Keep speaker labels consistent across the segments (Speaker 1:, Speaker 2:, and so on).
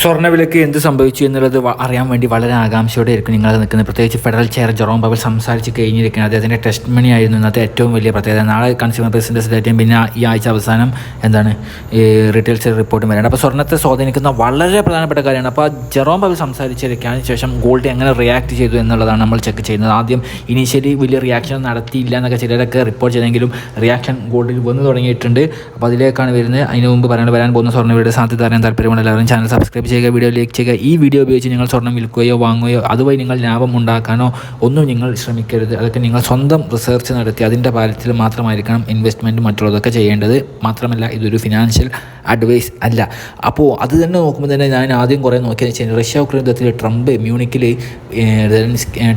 Speaker 1: സ്വർണവിലക്ക് എന്ത് സംഭവിച്ചു എന്നുള്ളത് അറിയാൻ വേണ്ടി വളരെ ആകാംക്ഷയോടെ ആയിരിക്കും നിങ്ങൾ നിൽക്കുന്നത്. പ്രത്യേകിച്ച് ഫെഡറൽ ചെയർ ജെറോം പവൽ സംസാരിച്ച് കഴിഞ്ഞിരിക്കുന്നത് അദ്ദേഹത്തിന്റെ ടെസ്റ്റ് മണി ആയിരുന്നു ഇന്നത്തെ ഏറ്റവും വലിയ പ്രത്യേകത. നാളെ കൺസ്യൂമർ പ്രസിഡൻസ് ഡേറ്റയും പിന്നെ ഈ ആഴ്ച അവസാനം എന്താണ് ഈ റീറ്റെയിൽ സെയിൽ റിപ്പോർട്ടും വരാണ് അപ്പോൾ സ്വർണത്തെ സ്വാധീനിക്കുന്ന വളരെ പ്രധാനപ്പെട്ട കാര്യമാണ്. അപ്പോൾ ജെറോം പവൽ സംസാരിച്ചിരിക്കാൻ ശേഷം ഗോൾഡ് എങ്ങനെ റിയാക്ട് ചെയ്തു എന്നുള്ളതാണ് നമ്മൾ ചെക്ക് ചെയ്യുന്നത്. ആദ്യം ഇനീഷ്യലി വലിയ റിയാക്ഷൻ നടത്തിയില്ല എന്നൊക്കെ ചിലരൊക്കെ റിപ്പോർട്ട് ചെയ്തെങ്കിലും റിയാക്ഷൻ ഗോൾഡിൽ വന്നു തുടങ്ങിയിട്ടുണ്ട്. അപ്പോൾ അതിലേക്കാണ് വരുന്നത്. അതിന് മുമ്പ് പറയാൻ വരാൻ പോകുന്ന സ്വർണ സാധ്യത അറിയാൻ താല്പര്യമുള്ള എല്ലാവരും ചാനൽ സബ്സ്ക്രൈബ് ചെയ്യുക വീഡിയോ ലൈക്ക് ചെയ്യുക. ഈ വീഡിയോ ഉപയോഗിച്ച് നിങ്ങൾ സ്വർണം വിൽക്കുകയോ വാങ്ങുകയോ അതുവഴി നിങ്ങൾ ലാഭം ഉണ്ടാക്കാനോ ഒന്നും നിങ്ങൾ ശ്രമിക്കരുത്. അതൊക്കെ നിങ്ങൾ സ്വന്തം റിസർച്ച് നടത്തി അതിന്റെ പാലത്തിൽ മാത്രമായിരിക്കണം ഇൻവെസ്റ്റ്മെന്റ് മറ്റുള്ളതൊക്കെ ചെയ്യേണ്ടത്. മാത്രമല്ല ഇതൊരു ഫിനാൻഷ്യൽ അഡ്വൈസ് അല്ല. അപ്പോൾ അത് തന്നെ നോക്കുമ്പോൾ തന്നെ ഞാൻ ആദ്യം കുറേ നോക്കിയെന്ന് വെച്ചാൽ റഷ്യ ഉക്രൈൻ യുദ്ധത്തിൽ ട്രംപ് മ്യൂണിക്കിൽ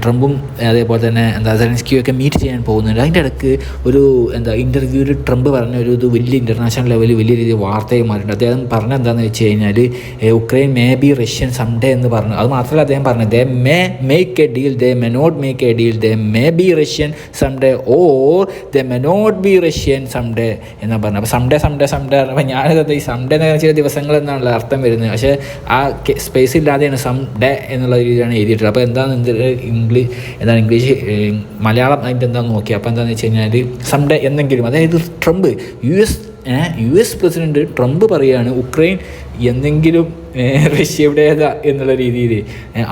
Speaker 1: ട്രംപും അതേപോലെ തന്നെ എന്താ സെലൻസ്കിയും ഒക്കെ മീറ്റ് ചെയ്യാൻ പോകുന്നുണ്ട്. അതിന്റെ ഇടയ്ക്ക് ഒരു എന്താ ഇന്റർവ്യൂവിൽ ട്രംപ് പറഞ്ഞ ഒരു ഇത് വലിയ ഇന്റർനാഷണൽ ലെവലിൽ വലിയ രീതിയിൽ വാർത്തയായി മാറിയിട്ടുണ്ട് അദ്ദേഹം പറഞ്ഞ എന്താണെന്ന് വെച്ച് കഴിഞ്ഞാൽ Ukraine may be Russian someday എന്ന് പറഞ്ഞു. അത് മാത്രമല്ല അദ്ദേഹം പറഞ്ഞു they may make a deal they may not make a deal they may be Russian someday or they may not be Russian someday എന്ന് പറഞ്ഞു. അപ്പോൾ സംഡേ സംഡേ സംഡേ അപ്പോൾ ഞാനിത് ഈ സംഡേ എന്ന് ചില ദിവസങ്ങൾ എന്നാണല്ലോ അർത്ഥം വരുന്നത്. പക്ഷേ ആ സ്പേസ് ഇല്ലാതെയാണ് സം ഡേ എന്നുള്ള രീതിയിലാണ് എഴുതിയിട്ടുള്ളത്. അപ്പോൾ എന്താണ് ഇംഗ്ലീഷ് എന്താണ് ഇംഗ്ലീഷ് മലയാളം അതിന്റെ എന്താണെന്ന് നോക്കി അപ്പോൾ എന്താണെന്ന് വെച്ച് കഴിഞ്ഞാൽ സംഡേ എന്തെങ്കിലും അതായത് Trump U S U S president Trump പറയുകയാണ് ഉക്രൈൻ എന്തെങ്കിലും ഏഹ്, റഷ്യയുടേതാ എന്നുള്ള രീതിയിൽ.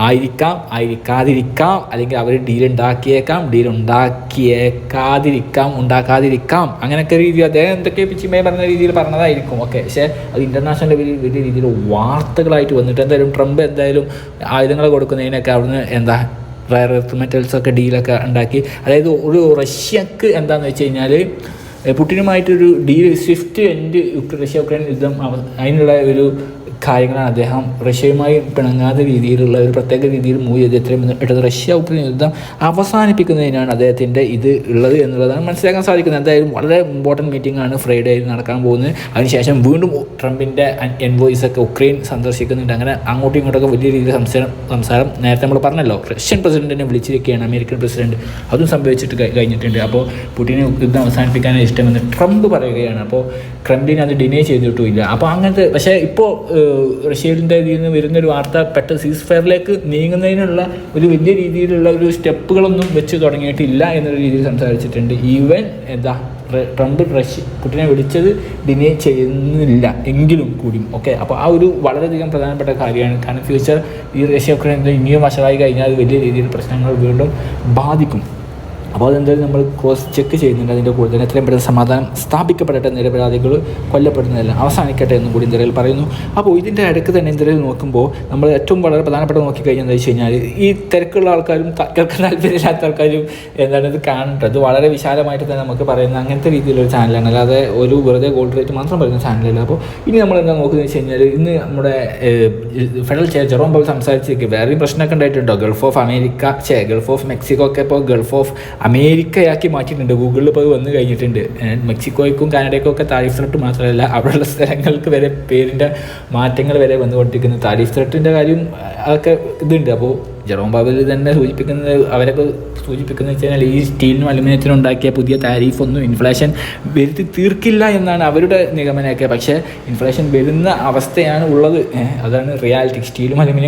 Speaker 1: ആയിരിക്കാം ആയിരിക്കാതിരിക്കാം അല്ലെങ്കിൽ അവർ ഡീൽ ഉണ്ടാക്കിയേക്കാം ഡീൽ ഉണ്ടാക്കിയേക്കാതിരിക്കാം ഉണ്ടാക്കാതിരിക്കാം. അങ്ങനെയൊക്കെ രീതി അദ്ദേഹം എന്തൊക്കെ പിച്ചിമേ പറഞ്ഞ രീതിയിൽ പറഞ്ഞതായിരിക്കും. ഓക്കെ പക്ഷേ അത് ഇന്റർനാഷണൽ ലെവലിൽ വലിയ രീതിയിൽ വാർത്തകളായിട്ട് വന്നിട്ട് എന്തായാലും ട്രംപ് എന്തായാലും ആയുധങ്ങൾ കൊടുക്കുന്നതിനൊക്കെ അവിടുന്ന് എന്താ റയർ എർത്ത് മെറ്റൽസൊക്കെ ഡീലൊക്കെ ഉണ്ടാക്കി. അതായത് ഒരു റഷ്യക്ക് എന്താണെന്ന് വെച്ച് കഴിഞ്ഞാൽ പുട്ടിനുമായിട്ടൊരു deal swift end Russia Ukraine യുദ്ധം അതിനുള്ള ഒരു കാര്യങ്ങളാണ്. അദ്ദേഹം റഷ്യയുമായി പിണങ്ങാത്ത രീതിയിലുള്ള ഒരു പ്രത്യേക രീതിയിൽ മൂവ് എത്രയും പെട്ടെന്ന് റഷ്യ ഉക്രൈൻ യുദ്ധം അവസാനിപ്പിക്കുന്നതിനാണ് അദ്ദേഹത്തിന്റെ ഇത് ഉള്ളത് എന്നുള്ളതാണ് മനസ്സിലാക്കാൻ സാധിക്കുന്നത്. എന്തായാലും വളരെ ഇമ്പോർട്ടന്റ് മീറ്റിംഗ് ആണ് ഫ്രൈഡേയിൽ നടക്കാൻ പോകുന്നത്. അതിനുശേഷം വീണ്ടും ട്രംപിന്റെ എൻവോയ്സ് ഒക്കെ ഉക്രൈൻ സന്ദർശിക്കുന്നുണ്ട്. അങ്ങനെ അങ്ങോട്ടും ഇങ്ങോട്ടൊക്കെ വലിയ രീതിയിൽ സംസാരം സംസാരം നേരത്തെ നമ്മൾ പറഞ്ഞല്ലോ റഷ്യൻ പ്രസിഡന്റിനെ വിളിച്ചിരിക്കുകയാണ് അമേരിക്കൻ പ്രസിഡന്റ്. അതും സംഭവിച്ചിട്ട് കഴിഞ്ഞിട്ടുണ്ട്. അപ്പോൾ പുടിനെ യുദ്ധം അവസാനിപ്പിക്കാനാണ് ഇഷ്ടമെന്ന് ട്രംപ് പറയുകയാണ്. അപ്പോൾ ട്രംപിനെ അത് ഡിനേ ചെയ്തിട്ടുമില്ല. അപ്പോൾ അങ്ങനത്തെ പക്ഷേ ഇപ്പോൾ റഷ്യയുടെ ഇതിൽ നിന്ന് വരുന്നൊരു വാർത്ത പെട്ട സീസ് ഫയറിലേക്ക് നീങ്ങുന്നതിനുള്ള ഒരു വലിയ രീതിയിലുള്ള ഒരു സ്റ്റെപ്പുകളൊന്നും വെച്ച് തുടങ്ങിയിട്ടില്ല എന്നൊരു രീതിയിൽ സംസാരിച്ചിട്ടുണ്ട്. ഈവൻ എന്താ ട്രംപ് റഷ്യ പുട്ടിനെ വിളിച്ചത് ഡിനേ ചെയ്യുന്നില്ല എങ്കിലും കൂടിയും ഓക്കെ അപ്പോൾ ആ ഒരു വളരെയധികം പ്രധാനപ്പെട്ട കാര്യമാണ്. കാരണം ഫ്യൂച്ചർ ഈ റഷ്യ ഉക്രൈൻ ഇനിയും വഷളായി കഴിഞ്ഞാൽ അത് വലിയ രീതിയിൽ പ്രശ്നങ്ങൾ വീണ്ടും ബാധിക്കും. അപ്പോൾ അതെന്തായാലും നമ്മൾ ക്രോസ് ചെക്ക് ചെയ്യുന്നുണ്ട്. അതിന്റെ കൂടെ തന്നെ എത്രയും പെട്ടെന്ന് സമാധാനം സ്ഥാപിക്കപ്പെടട്ടെ നിരപരാധികൾ കൊല്ലപ്പെടുന്നതല്ല. അവസാനിക്കട്ടെ എന്നും കൂടി ഇന്ത്യയിൽ പറയുന്നു. അപ്പോൾ ഇതിന്റെ ഇടയ്ക്ക് തന്നെ ഇന്ത്യയിൽ നോക്കുമ്പോൾ നമ്മൾ ഏറ്റവും വളരെ പ്രധാനപ്പെട്ട നോക്കിക്കഴിഞ്ഞാൽ എന്താ വെച്ച് കഴിഞ്ഞാൽ ഈ തിരക്കുള്ള ആൾക്കാരും കേൾക്കാൻ താല്പര്യമില്ലാത്ത ആൾക്കാരും എന്താണ് ഇത് കാണേണ്ടത്? അത് വളരെ വിശാലമായിട്ട് തന്നെ നമുക്ക് പറയുന്ന അങ്ങനത്തെ രീതിയിലൊരു ചാനലാണ് അല്ലാതെ ഒരു വെറുതെ ഗോൾഡ് റേറ്റ് മാത്രം പറയുന്ന ചാനലല്ല അപ്പോൾ ഇനി നമ്മൾ എന്താ നോക്കുന്നത് വെച്ച് കഴിഞ്ഞാൽ ഇന്ന് നമ്മുടെ ഫെഡറൽ ചെയർ ജെറോം പൗൾ സംസാരിച്ചിരിക്കും. വേറെയും പ്രശ്നമൊക്കെ ഉണ്ടായിട്ടുണ്ടോ? ഗൾഫ് ഓഫ് അമേരിക്ക ചേ ഗൾഫ് ഓഫ് മെക്സിക്കോ ഒക്കെ ഇപ്പോൾ ഗൾഫ് ഓഫ് അമേരിക്കയാക്കി മാറ്റിയിട്ടുണ്ട്. ഗൂഗിളിൽ ഇപ്പോൾ അത് വന്നു കഴിഞ്ഞിട്ടുണ്ട്. മെക്സിക്കോയ്ക്കും കാനഡയ്ക്കും ഒക്കെ താരിഫ് ത്രട്ട് മാത്രമല്ല അവിടെയുള്ള സ്ഥലങ്ങൾക്ക് വരെ പേരിന്റെ മാറ്റങ്ങൾ വരെ വന്നുകൊണ്ടിരിക്കുന്നു. താരിഫ് ത്രട്ടിന്റെ കാര്യം അതൊക്കെ ഇതുണ്ട്. അപ്പോൾ ജെറോം ബാബിൽ തന്നെ സൂചിപ്പിക്കുന്നത് അവരൊക്കെ സൂചിപ്പിക്കുന്നത് വെച്ച് കഴിഞ്ഞാൽ ഈ സ്റ്റീലിനും അലുമിനിയത്തിനും ഉണ്ടാക്കിയ പുതിയ താരീഫൊന്നും ഇൻഫ്ലേഷൻ വരുത്തി തീർക്കില്ല എന്നാണ് അവരുടെ നിഗമനമൊക്കെ. പക്ഷേ ഇൻഫ്ലേഷൻ വരുന്ന അവസ്ഥയാണ് ഉള്ളത്. അതാണ് റിയാലിറ്റി സ്റ്റീലും അലുമിനിയം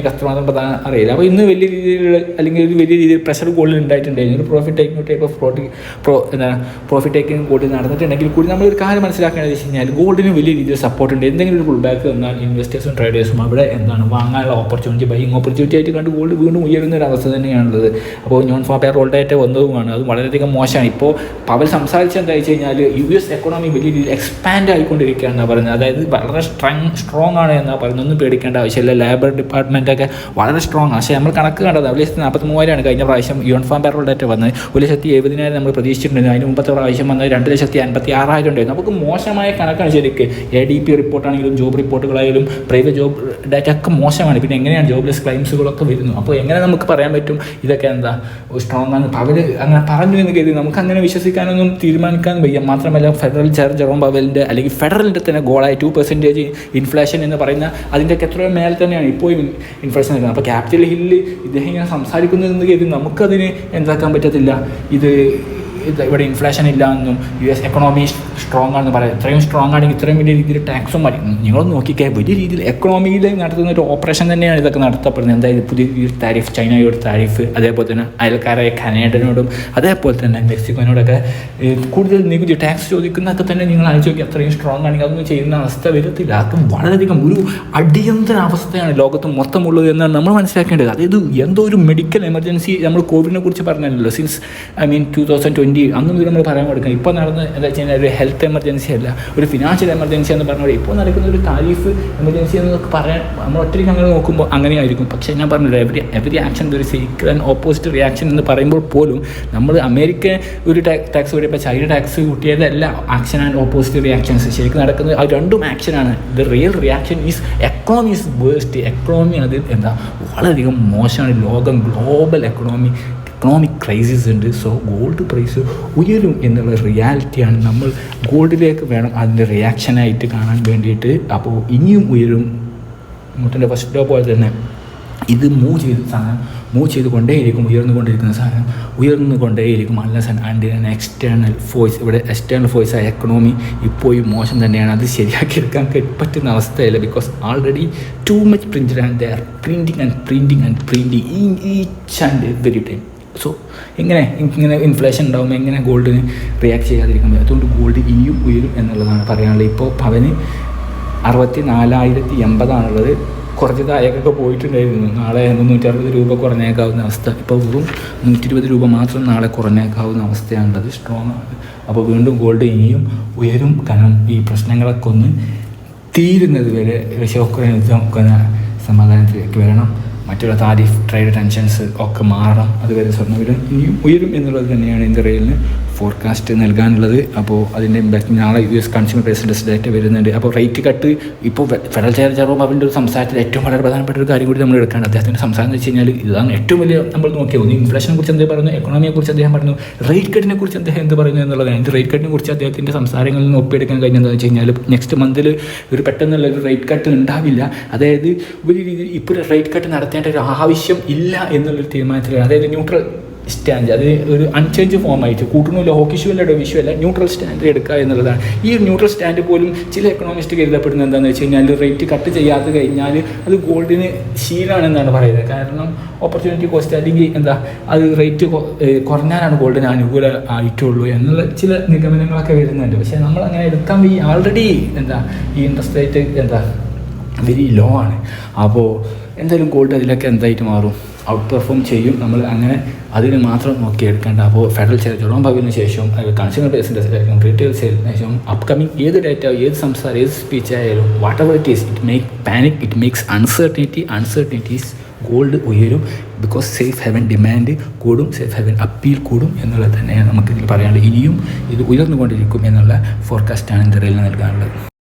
Speaker 1: പ്രധാന അറിയില്ല. അപ്പോൾ ഇന്ന് വലിയ രീതിയിലുള്ള അല്ലെങ്കിൽ ഒരു വലിയ രീതിയിൽ പ്രഷർ കൂടുതൽ ഉണ്ടായിട്ടുണ്ടായിരുന്നു ഒരു പ്രോഫിറ്റ് ടേക്കിംഗ് ടൈപ്പ് ഓഫ് പ്രോട്ടി പ്രോ എന്താണ് പ്രോഫിറ്റ് ടേക്കിംഗ് കൂടി നടന്നിട്ടുണ്ടെങ്കിൽ കൂടി നമ്മളൊരു കാര്യം മനസ്സിലാക്കേണ്ടത് വെച്ച് കഴിഞ്ഞാൽ ഗോൾഡിന് വലിയ രീതിയിൽ സപ്പോർട്ട് ഉണ്ട്. എന്തെങ്കിലും ഒരു പുൾ ബാക്ക് വന്നാൽ ഇൻവെസ്റ്റേഴ്സും ട്രേഡേഴ്സും അവിടെ എന്താണ് വാങ്ങാനുള്ള ഓപ്പർച്യൂണിറ്റി ബൈങ് ഓപ്പർച്യൂണിറ്റി ആയിട്ട് കണ്ട് ഗോൾഡ് വീണ്ടും ഉയരുന്ന ഒരു അവസ്ഥ തന്നെയാണുള്ളത്. അപ്പോൾ നോൺ ഫാപ്പയർ റോൾ ഡേറ്റ വന്നതുമാണ്. അത് വളരെയധികം മോശമാണ്. ഇപ്പോൾ പവൽ സംസാരിച്ച് എന്താ വെച്ച് കഴിഞ്ഞാൽ യു എസ് എക്കോണമി വലിയ രീതിയിൽ എക്സ്പാൻഡ് ആയിക്കൊണ്ടിരിക്കുകയാണെന്നാണ് പറയുന്നത്. അതായത് വളരെ സ്ട്രങ് സ്ട്രോങ് ആണ് എന്നാണ് പറയുന്നത്. ഒന്നും പേടിക്കേണ്ട ആവശ്യമില്ല. ലേബർ ഡിപ്പാർട്ട്മെന്റൊക്കെ വളരെ സ്ട്രോങ് ആണ്. പക്ഷേ നമ്മൾ കണക്ക് കണ്ടത് ഒരു ലക്ഷത്തി നാൽപ്പത്തി മൂവായിരമാണ് കഴിഞ്ഞ പ്രാവശ്യം യൂണിഫോം പേറോൾ ഡേറ്റ വന്നത്. ഒരു ലക്ഷത്തി എഴുപതിനായിരം നമ്മൾ പ്രതീക്ഷിച്ചിട്ടുണ്ടായിരുന്നു. അതിന് മുമ്പത്തെ പ്രാവശ്യം വന്നത് രണ്ട് ലക്ഷത്തി അൻപത്തി ആറായിരം ഉണ്ടായിരുന്നു. നമുക്ക് മോശമായ കണക്കാണ് ശരിക്ക്. എ ഡി പി റിപ്പോർട്ടാണെങ്കിലും ജോബ് റിപ്പോർട്ടുകളായാലും പ്രൈവറ്റ് ജോബ് ഡാറ്റ ഒക്കെ മോശമാണ്. പിന്നെ എങ്ങനെയാണ് ജോബ്ലെസ് ക്ലെയിംസുകളൊക്കെ വരുന്നു അപ്പോൾ എങ്ങനെ നമുക്ക് പറയാൻ പറ്റും? ഇതൊക്കെ എന്താ? സ്ട്രോങ് അവർ അങ്ങനെ പറഞ്ഞു എന്ന് കരുതി നമുക്ക് അങ്ങനെ വിശ്വസിക്കാനൊന്നും തീരുമാനിക്കാൻ വയ്യ. മാത്രമല്ല ഫെഡറൽ ചെയർ ജെറോം പവലിന്റെ അല്ലെങ്കിൽ ഫെഡറലിന്റെ തന്നെ ഗോളായി ടു പെർസെന്റേജ് ഇൻഫ്ലേഷൻ എന്ന് പറയുന്ന അതിന്റെയൊക്കെ എത്രയോ മേലെ തന്നെയാണ് ഇപ്പോഴും ഇൻഫ്ലേഷൻ നിൽക്കുന്നത്. അപ്പോൾ ക്യാപിറ്റൽ ഹില്ല് ഇദ്ദേഹം ഇങ്ങനെ സംസാരിക്കുന്നതെന്ന് കരുതി നമുക്കതിന് എന്താക്കാൻ പറ്റത്തില്ല. ഇത് ഇവിടെ ഇൻഫ്ലേഷൻ ഇല്ല എന്നും യു എസ് എക്കണോമി സ്ട്രോങ് ആണെന്ന് പറയാം. ഇത്രയും സ്ട്രോങ് ആണെങ്കിൽ ഇത്രയും വലിയ രീതിയിൽ ടാക്സും മതി. നിങ്ങൾ നോക്കിക്കേ വലിയ രീതിയിൽ എക്കണോമിയിൽ നടത്തുന്ന ഒരു ഓപ്പറേഷൻ തന്നെയാണ് ഇതൊക്കെ നടത്തപ്പെടുന്നത്. എന്തായാലും പുതിയ താരിഫ് ചൈനയോട് താരിഫ് അതേപോലെ തന്നെ അയൽക്കാരായ കനേഡനോടും അതേപോലെ തന്നെ മെക്സിക്കോനോടൊക്കെ കൂടുതൽ നികുതി ടാക്സ് ചോദിക്കുന്നതൊക്കെ തന്നെ നിങ്ങൾ ആലോചിച്ച് നോക്കി അത്രയും സ്ട്രോങ് ആണെങ്കിൽ അതൊന്നും ചെയ്യുന്ന അവസ്ഥ വരത്തില്ല. അത് വളരെയധികം ഒരു അടിയന്തര അവസ്ഥയാണ് ലോകത്ത് മൊത്തമുള്ളത് എന്നാണ് നമ്മൾ മനസ്സിലാക്കേണ്ടത്. അതായത് എന്തോ ഒരു മെഡിക്കൽ എമർജൻസി നമ്മൾ കോവിഡിനെ കുറിച്ച് പറഞ്ഞല്ലോ. Since I mean two thousand twenty അന്ന് മുതൽ നമ്മൾ പറയാൻ കൊടുക്കാം ഇപ്പോൾ നടന്ന എന്താ വെച്ച് കഴിഞ്ഞാൽ ഒരു ഹെൽത്ത് എമർജൻസി അല്ല ഒരു ഫിനാൻഷ്യൽ എമർജൻസി എന്ന് പറഞ്ഞാൽ ഇപ്പോൾ നടക്കുന്ന ഒരു താരിഫ് എമർജൻസി എന്നൊക്കെ പറയാൻ നമ്മൾ ഒറ്റയ്ക്ക് അങ്ങനെ നോക്കുമ്പോൾ അങ്ങനെയായിരിക്കും. പക്ഷേ ഞാൻ പറഞ്ഞില്ല എവരി എവരി ആക്ഷൻ ഒരു സീക്രൻ ആൻഡ് ഓപ്പോസിറ്റ് റിയാക്ഷൻ എന്ന് പറയുമ്പോൾ പോലും നമ്മൾ അമേരിക്ക ഒരു ടാക്സ് കൂടിയപ്പോൾ ചൈന ടാക്സ് കൂട്ടിയതല്ല ആക്ഷൻ ആൻഡ് ഓപ്പോസിറ്റ് റിയാക്ഷൻസ് ശരിക്കും നടക്കുന്നത് അത് രണ്ടും ആക്ഷനാണ് the real reaction is economy is waste economy അത് എന്താ? വളരെയധികം മോശമാണ്. ലോകം ഗ്ലോബൽ എക്കണോമി എക്കണോമിക് ക്രൈസിസ് ഉണ്ട്. സോ ഗോൾഡ് പ്രൈസ് ഉയരും എന്നുള്ള റിയാലിറ്റിയാണ് നമ്മൾ ഗോൾഡിലേക്ക് വേണം അതിന്റെ റിയാക്ഷനായിട്ട് കാണാൻ വേണ്ടിയിട്ട്. അപ്പോൾ ഇനിയും ഉയരും. മുട്ടിന്റെ ഫസ്റ്റ് ഡോ പോലെ തന്നെ ഇത് മൂവ് ചെയ്ത് സാധനം മൂവ് ചെയ്ത് കൊണ്ടേയിരിക്കും ഉയർന്നുകൊണ്ടിരിക്കുന്ന സാധനം. ഉയർന്നുകൊണ്ടേയിരിക്കും അല്ല and and an external force ഇവിടെ എക്സ്റ്റേണൽ ഫോഴ്സ് ആയ എക്കണോമി ഇപ്പോഴും മോശം തന്നെയാണ്. അത് ശരിയാക്കി എടുക്കാൻ പറ്റുന്ന അവസ്ഥയില്ല. Because already too much printed and they are printing and printing and printing ഈ each and every time so എങ്ങനെ ഇങ്ങനെ ഇൻഫ്ലേഷൻ ഉണ്ടാകുമ്പോൾ എങ്ങനെ ഗോൾഡിന് റിയാക്ട് ചെയ്യാതിരിക്കാൻ പറ്റും അതുകൊണ്ട് ഗോൾഡ് ഇനിയും ഉയരും എന്നുള്ളതാണ് പറയാനുള്ളത്. ഇപ്പോൾ പവന് അറുപത്തി നാലായിരത്തി എൺപതാണുള്ളത് കുറച്ച് താഴേക്കൊക്കെ പോയിട്ടുണ്ടായിരുന്നു. നാളെ മുന്നൂറ്ററുപത് രൂപ കുറഞ്ഞേക്കാവുന്ന അവസ്ഥ. ഇപ്പോൾ വെറും നൂറ്റി ഇരുപത് രൂപ മാത്രം നാളെ കുറഞ്ഞേക്കാവുന്ന അവസ്ഥയാണുള്ളത്. സ്ട്രോങ് ആണ്. അപ്പോൾ വീണ്ടും ഗോൾഡ് ഇനിയും ഉയരും. കാരണം ഈ പ്രശ്നങ്ങളൊക്കെ ഒന്ന് തീരുന്നത് വരെ ഒക്കെ സമാധാനത്തിലേക്ക് വരണം. മറ്റുള്ള താരിഫ് ട്രേഡ് ടെൻഷൻസ് ഒക്കെ മാറണം. അതുവരെ സ്വർണവില ഇനിയും ഉയരും എന്നുള്ളത് തന്നെയാണ് ഇന്ത്യയിലിന് ഫോർകാസ്റ്റ് നൽകാനുള്ളത്. അപ്പോൾ അതിന്റെ ഇമ്പാക്ട് നാളെ U S consumer presidents data വരുന്നുണ്ട്. അപ്പോൾ റേറ്റ് കട്ട് ഇപ്പോൾ ഫെഡറൽ ചെയർ ചെറുപ്പം അവന്റെ ഒരു സംസാരത്തിൽ ഏറ്റവും വളരെ പ്രധാനപ്പെട്ട ഒരു കാര്യം കൂടി നമ്മൾ എടുക്കുകയാണ്. അദ്ദേഹത്തിന്റെ സംസാരം എന്ന് വെച്ച് കഴിഞ്ഞാൽ ഇതാണ് ഏറ്റവും വലിയ നമ്മൾ നോക്കിയത് ഒന്ന്. ഇൻഫ്ലേഷനെ കുറിച്ച് അദ്ദേഹം പറഞ്ഞു എക്കണോമിയെ കുറിച്ച് അദ്ദേഹം പറഞ്ഞു റേറ്റ് കട്ടിനെ കുറിച്ച് അദ്ദേഹം എന്ത് പറയുന്നു എന്നുള്ളതാണ്. എന്റെ റേറ്റ് കട്ടിനെ കുറിച്ച് അദ്ദേഹത്തിന്റെ സംസാരങ്ങളിൽ നിന്ന് ഒപ്പിയെടുക്കാൻ കഴിഞ്ഞതെന്ന് വെച്ച് കഴിഞ്ഞാൽ നെക്സ്റ്റ് മന്തിൽ ഒരു പെട്ടെന്നുള്ള ഒരു റേറ്റ് കട്ട് ഉണ്ടാവില്ല. അതായത് ഒരു രീതിയിൽ ഇപ്പോൾ റേറ്റ് കട്ട് നടത്തേണ്ട ഒരു ആവശ്യം ഇല്ല എന്നുള്ളൊരു തീരുമാനത്തിലാണ്. അതായത് ന്യൂട്രൽ സ്റ്റാൻഡ് അത് ഒരു അൺചേഞ്ച് ഫോം ആയിട്ട് ഹോക്കി ഹോക്കിഷുവല്ല വിഷയമല്ല ന്യൂട്രൽ സ്റ്റാൻഡ് എടുക്കുക എന്നുള്ളതാണ്. ഈ ന്യൂട്രൽ സ്റ്റാൻഡ് പോലും ചില എക്കണോമിസ്റ്റ് കരുതപ്പെടുന്നത് എന്താണെന്ന് വെച്ച് കഴിഞ്ഞാൽ റേറ്റ് കട്ട് ചെയ്യാതെ കഴിഞ്ഞാൽ അത് ഗോൾഡിന് ശീലമാണെന്നാണ് പറയുന്നത്. കാരണം ഓപ്പർച്യൂണിറ്റി കോസ്റ്റ് അല്ലെങ്കിൽ എന്താ അത് റേറ്റ് കുറഞ്ഞാലാണ് ഗോൾഡിന് അനുകൂല ആയിട്ടുള്ളൂ എന്നുള്ള ചില നിഗമനങ്ങളൊക്കെ വരുന്നുണ്ട്. പക്ഷേ നമ്മൾ അങ്ങനെ എടുക്കാൻ ഈ ആൾറെഡി എന്താ ഈ ഇൻട്രസ്റ്റ് റേറ്റ് എന്താ വെരി ലോ ആണ്. അപ്പോൾ എന്തായാലും ഗോൾഡ് അതിലൊക്കെ എന്തായിട്ട് മാറും? ഔട്ട് പെർഫോം ചെയ്യും. നമ്മൾ അങ്ങനെ അതിന് മാത്രം നോക്കി എടുക്കേണ്ട അപ്പോൾ ഫെഡറൽ ചെയർ ജോൺ ഭവിന് ശേഷം കൺസ്യൂമർ ബേസിന്റെ റീറ്റെയിൽ സെയിലിന് ശേഷം അപ്കമിങ് ഏത് ഡേറ്റ ഏത് സംസാരം ഏത് സ്പീച്ച് ആയാലും whatever it is it make panic it makes uncertainty uncertainties gold ഉയരും. ബിക്കോസ് സേഫ് ഹെവൻ ഡിമാൻഡ് കൂടും സേഫ് ഹെവൻ അപ്പീൽ കൂടും എന്നുള്ളത് തന്നെയാണ് നമുക്കിതിൽ പറയാനുള്ളത്. ഇനിയും ഇത് ഉയർന്നുകൊണ്ടിരിക്കും എന്നുള്ള ഫോർകാസ്റ്റാണ് ഇന്ത്യയിൽ നൽകാനുള്ളത്.